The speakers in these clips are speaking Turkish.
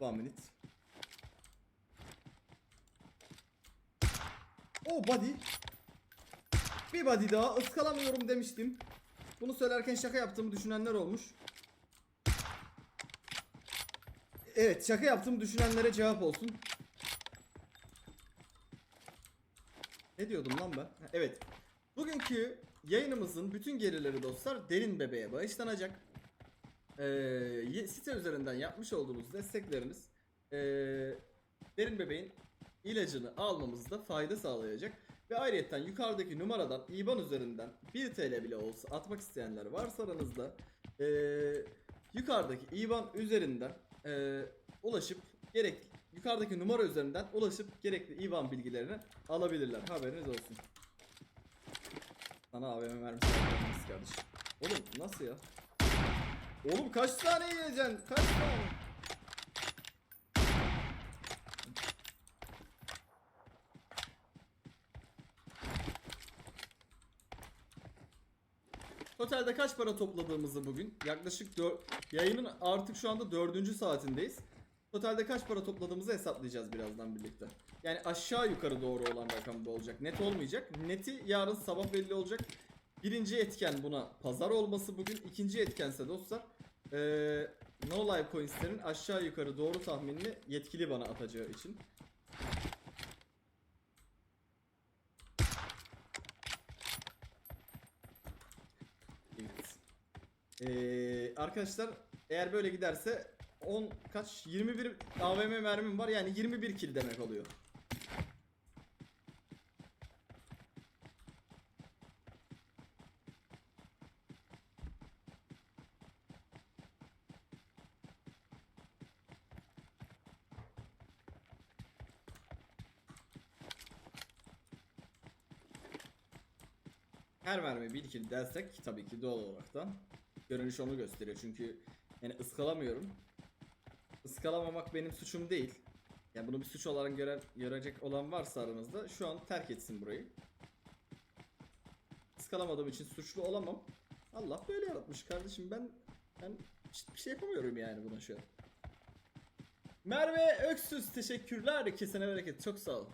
One minute. Oh body. Bir body daha ıskalamıyorum demiştim. Bunu söylerken şaka yaptığımı düşünenler olmuş. Evet şaka yaptığımı düşünenlere cevap olsun. Ne diyordum lan ben? Evet. Bugünkü yayınımızın bütün gelirleri dostlar derin bebeğe bağışlanacak. Ye- site üzerinden yapmış olduğumuz destekleriniz ee, derin bebeğin ilacını almamızda fayda sağlayacak. Ve ayrıyetten yukarıdaki numaradan IBAN üzerinden 1 TL bile olsa atmak isteyenler varsa aranızda ee, yukarıdaki IBAN üzerinden ee, ulaşıp gerek yukarıdaki numara üzerinden ulaşıp gerekli IBAN bilgilerini alabilirler. Haberiniz olsun. Sana AVM vermemiz kardeşim. Oğlum nasıl ya? Oğlum kaç tane yiyeceksin? Kaç tane? Totalde kaç para topladığımızı bugün yaklaşık dör- yayının artık şu anda dördüncü saatindeyiz. Totalde kaç para topladığımızı hesaplayacağız birazdan birlikte. Yani aşağı yukarı doğru olan rakam bu olacak. Net olmayacak. Neti yarın sabah belli olacak. Birinci etken buna pazar olması bugün. ikinci etkense dostlar eee No Life Coins'lerin aşağı yukarı doğru tahminini yetkili bana atacağı için. Evet. Eee, arkadaşlar eğer böyle giderse 10 kaç 21 AVM mermim var yani 21 kill demek oluyor. Her mermi bir kill dersek tabii ki doğal olarak da görünüş onu gösteriyor. Çünkü yani ıskalamıyorum. Iskalamamak benim suçum değil. Yani bunu bir suç olarak göre, görecek olan varsa aranızda şu an terk etsin burayı. Iskalamadığım için suçlu olamam. Allah böyle yaratmış kardeşim ben ben hiçbir şey yapamıyorum yani buna şu an. Merve Öksüz teşekkürler kesene bereket çok sağ ol.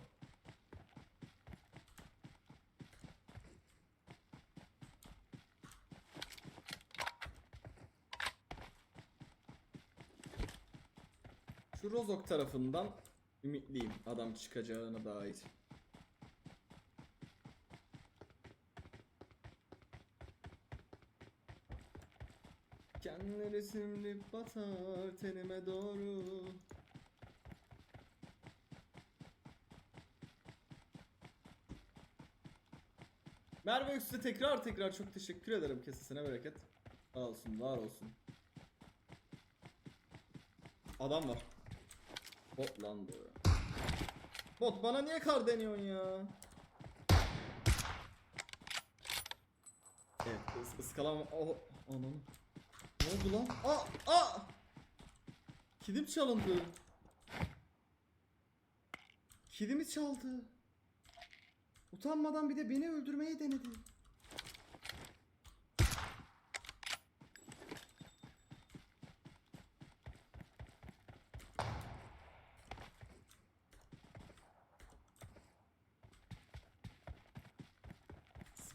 Şu Rozok tarafından ümitliyim adam çıkacağına dair. Kendi resimli batar tenime doğru. Merve Öksüz'e tekrar tekrar çok teşekkür ederim kesesine bereket. Sağ olsun var olsun. Adam var. Bot lan bu. Bot bana niye kar deniyorsun ya? Evet ıs ıskalama. Oh, ananı. Ne oldu lan? Aa! Aa! Kilim çalındı. Kilimi çaldı. Utanmadan bir de beni öldürmeye denedi.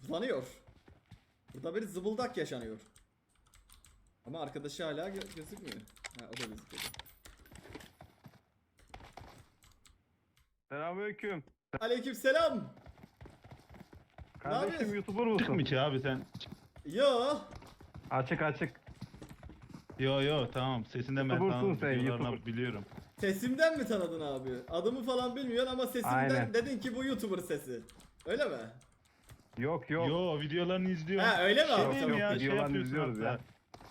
Zıplanıyor. Burada bir zıbıldak yaşanıyor. Ama arkadaşı hala gö- gözükmüyor. Ha o da gözüküyor. Selamünaleyküm. Aleykümselam. Kardeşim yapıyorsun? YouTuber musun? ki abi sen? Yo. Açık açık. Yo yo tamam sesinden ben YouTuber'sın tanıdım. sen, videolarını YouTuber. biliyorum. Sesimden mi tanıdın abi? Adımı falan bilmiyorsun ama sesimden Aynen. dedin ki bu YouTuber sesi. Öyle mi? Yok yok. Yo videolarını izliyorum. Ha, öyle mi Şey diyeyim Yok, ya, şey videolarını yapıyorsun izliyoruz hatta. ya.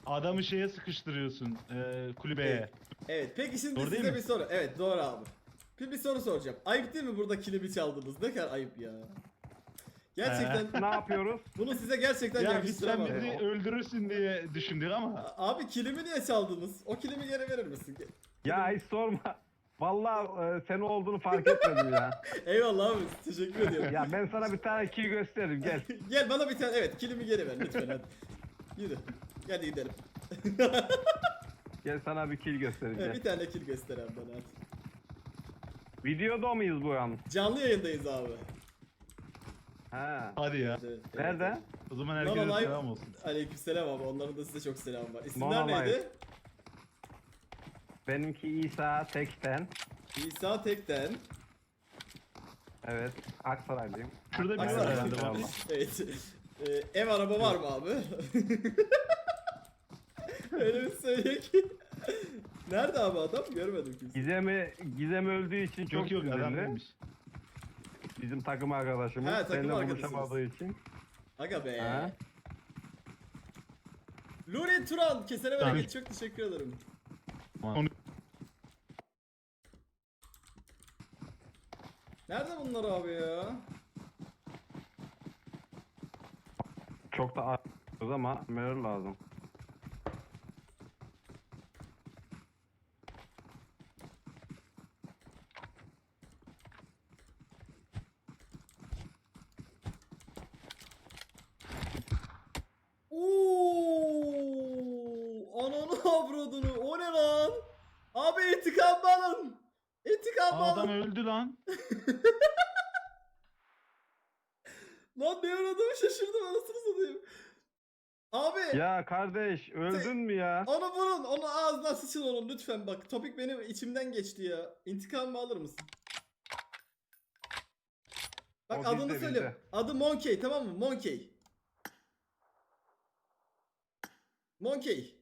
Adamı şeye sıkıştırıyorsun e, kulübeye. Evet. Evet peki şimdi Doğru değil size mi? bir soru. Evet doğru abi. Bir, bir soru soracağım. Ayıp değil mi burada kilimi çaldınız? Ne kadar ayıp ya. Gerçekten ne yapıyoruz? bunu size gerçekten Ya biz sen yakıştıramam. bizi öldürürsün diye düşündük ama. Abi kilimi niye çaldınız? O kilimi geri verir misin? Ya hiç sorma. Vallahi e, sen olduğunu fark etmedim ya. Eyvallah abi teşekkür ediyorum. Ya ben sana bir tane kill gösteririm gel. Gel bana bir tane evet kilimi geri ver lütfen hadi. Yürü. Hadi gidelim. Gel sana bir kill Evet, göstereceğim. bir tane kill göster abi bana hadi. Videoda mıyız bu an? Canlı yayındayız abi. Ha. Hadi ya. Evet, evet, Nerede? O zaman herkese selam olsun. Aleykümselam abi onların da size çok selam var. İsimler Monolay. neydi? Benimki İsa Tekten. İsa Tekten. Evet. Aksaraylıyım. Şurada bir Aksana. var herhalde bak. Allah. Evet. Ee, ev araba var mı abi? Öyle bir söyle ki. Nerede abi adam? Görmedim kimse. Gizem'i Gizem öldüğü için çok Yok yok adam üzüldü. demiş. Bizim takım arkadaşımız. Ha, takım Seninle arkadaşınız. buluşamadığı için. Aga be. Ha? Luri Turan kesene bereket çok teşekkür ederim. Onu- Nerede bunlar abi ya? Çok da arıyoruz ama mirror lazım. Oo! Ananı avradını o ne lan? Abi intikam alın. İntikam Adam alın. öldü lan. Lan ne aradığımı şaşırdım anasını satayım. Abi Ya kardeş öldün mü ya? onu vurun onu ağzına sıçın onun lütfen bak topik benim içimden geçti ya. İntikamımı alır mısın? Bak O adını bizde, söyleyeyim. bizde. Adı Monkey tamam mı? Monkey. Monkey.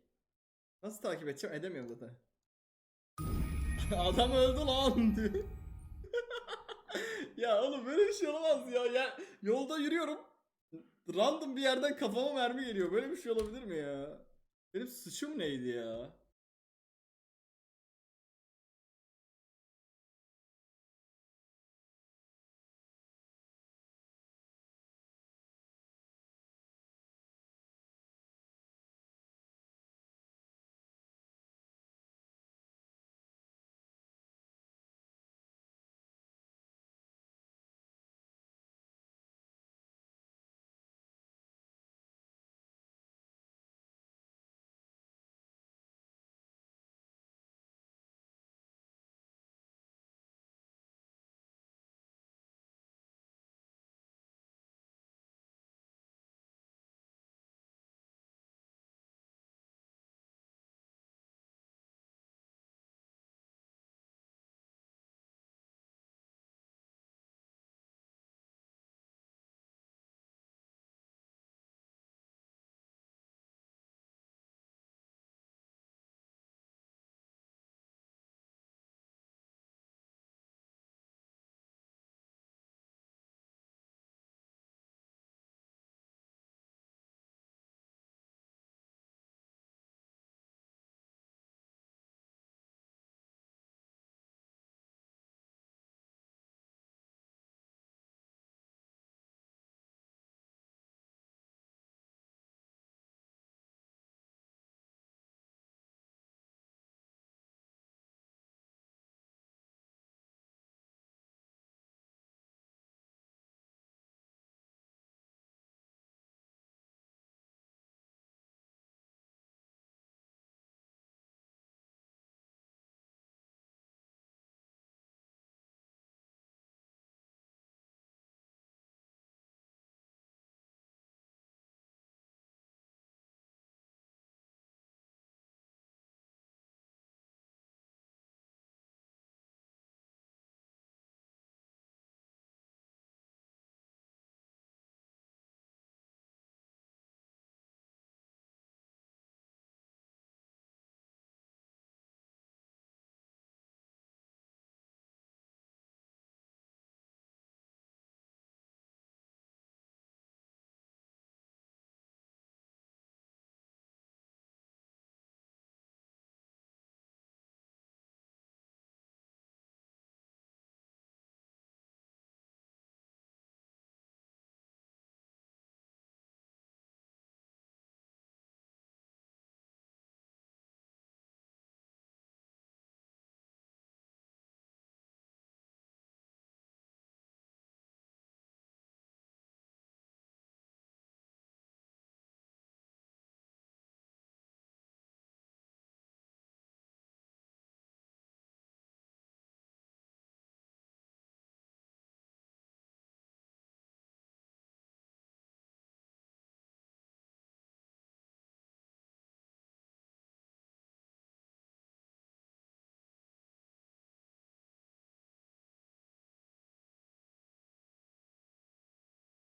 Nasıl takip edeceğim? Edemiyorum zaten. Adam öldü lan diyor. ya oğlum böyle bir şey olamaz ya. ya. Yolda yürüyorum. Random bir yerden kafama mermi geliyor. Böyle bir şey olabilir mi ya? Benim suçum neydi ya?